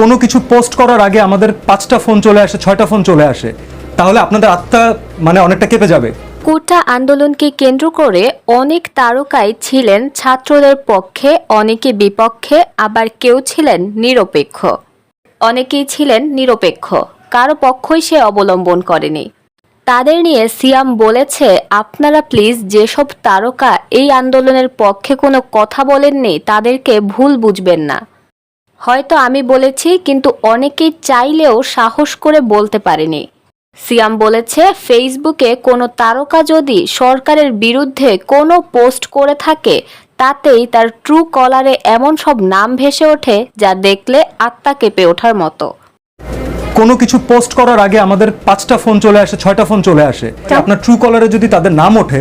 কোনো কিছু পোস্ট করার আগে আমাদের পাঁচটা ফোন চলে আসে, ছয়টা ফোন চলে আসে, তাহলে আপনাদের আত্মা মানে অনেকটা কেঁপে যাবে। কোটা আন্দোলনকে কেন্দ্র করে অনেক তারকাই ছিলেন ছাত্রদের পক্ষে, অনেকে বিপক্ষে, আবার কেউ ছিলেন নিরপেক্ষ। অনেকেই ছিলেন নিরপেক্ষ, কারও পক্ষই সে অবলম্বন করেনি। তাদের নিয়ে সিয়াম বলেছে, আপনারা প্লিজ যেসব তারকা এই আন্দোলনের পক্ষে কোনো কথা বলেননি, তাদেরকে ভুল বুঝবেন না। হয়তো আমি বলেছি কিন্তু অনেকেই চাইলেও সাহস করে বলতে পারেনি। সিয়াম বলেছে ফেসবুকে কোনো তারকা যদি সরকারের বিরুদ্ধে কোনো পোস্ট করে থাকে তাতেই তার ট্রু কলারে এমন সব নাম ভেসে ওঠে যা দেখলে আত্মা কেঁপে ওঠার মতো। কোনো কিছু পোস্ট করার আগে আমাদের পাঁচটা ফোন চলে আসে ছয়টা ফোন চলে আসে। আপনার ট্রু কলারে যদি তাদের নাম ওঠে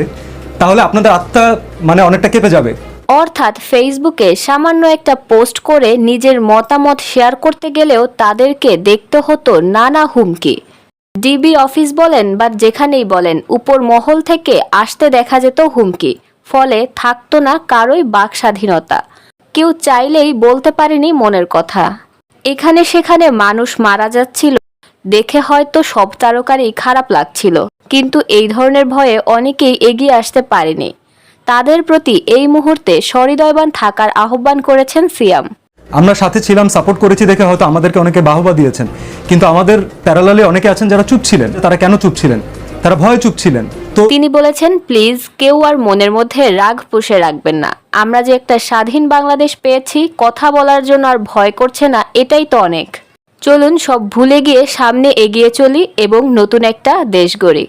তাহলে আপনাদের আত্মা মানে অনেকটা কেঁপে যাবে। অর্থাৎ ফেসবুকে সামান্য একটা পোস্ট করে নিজের মতামত শেয়ার করতে গেলেও তাদেরকে দেখতে হতো নানা হুমকি। ডিবি অফিস বলেন বা যেখানেই বলেন, উপর মহল থেকে আসতে দেখা যেত হুমকি, ফলে থাকতো না কারোই বাক স্বাধীনতা। কেউ চাইলেই বলতে পারেনি মনের কথা। এখানে সেখানে মানুষ মারা যাচ্ছিল। দেখে হয়তো সব তারকারই খারাপ লাগছিল। কিন্তু এই ধরনের ভয়ে অনেকেই এগিয়ে আসতে পারেনি। তাদের প্রতি এই মুহূর্তে সহৃদয়বান থাকার আহ্বান করেছেন সিয়াম। আমরা সাথে ছিলাম সাপোর্ট করেছি দেখে হয়তো আমাদেরকে অনেকে বাহবা দিয়েছেন। কিন্তু আমাদের প্যারালালে অনেকে আছেন যারা চুপ ছিলেন। তারা কেন চুপ ছিলেন? তারা ভয়ে চুপ ছিলেন। তো তিনি বলেছেন প্লিজ কেউ আর মনের মধ্যে রাগ পুষে রাখবেন না। আমরা যে একটা স্বাধীন বাংলাদেশ পেয়েছি কথা বলার জন্য আর ভয় করছে না এটাই তো অনেক। চলুন সব ভুলে গিয়ে সামনে এগিয়ে চলি এবং নতুন একটা দেশ গড়ি।